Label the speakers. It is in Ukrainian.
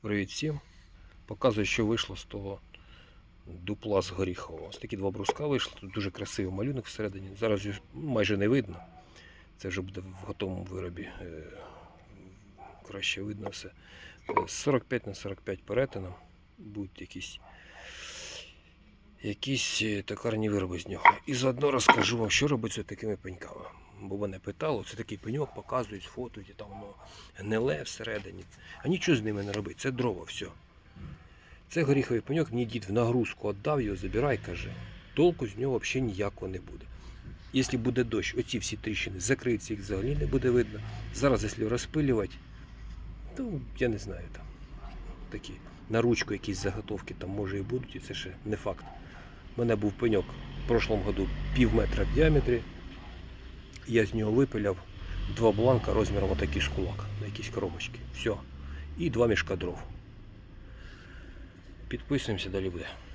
Speaker 1: Привіт всім. Показую, що вийшло з того дупла з горіхового. Ось такі два бруска вийшли. Тут дуже красивий малюнок всередині. Зараз майже не видно. Це вже буде в готовому виробі. Е, Краще видно все. Е, 45 на 45 перетином. Будуть якісь, якісь е, токарні вироби з нього. І заодно розкажу вам, що робиться такими пеньками. Бо мене питало, це такий пеньок, показують, фотоють, і там воно гниле всередині. А нічого з ними не робить, це дрова, все. Це горіховий пеньок, мені дід в нагрузку віддав його, забирай, каже. Толку з нього взагалі ніякого не буде. Якщо буде дощ, оці всі тріщини закриються, їх взагалі не буде видно. Зараз, якщо розпилювати, то я не знаю там. Такі на ручку якісь заготовки там може і будуть, і це ще не факт. У мене був пеньок в прошлому году пів метра в діаметрі. Я з нього випиляв два бланка розміром отакий з кулак на якісь коробочки. Все. І два мішка дров. Підписуємося, далі буде.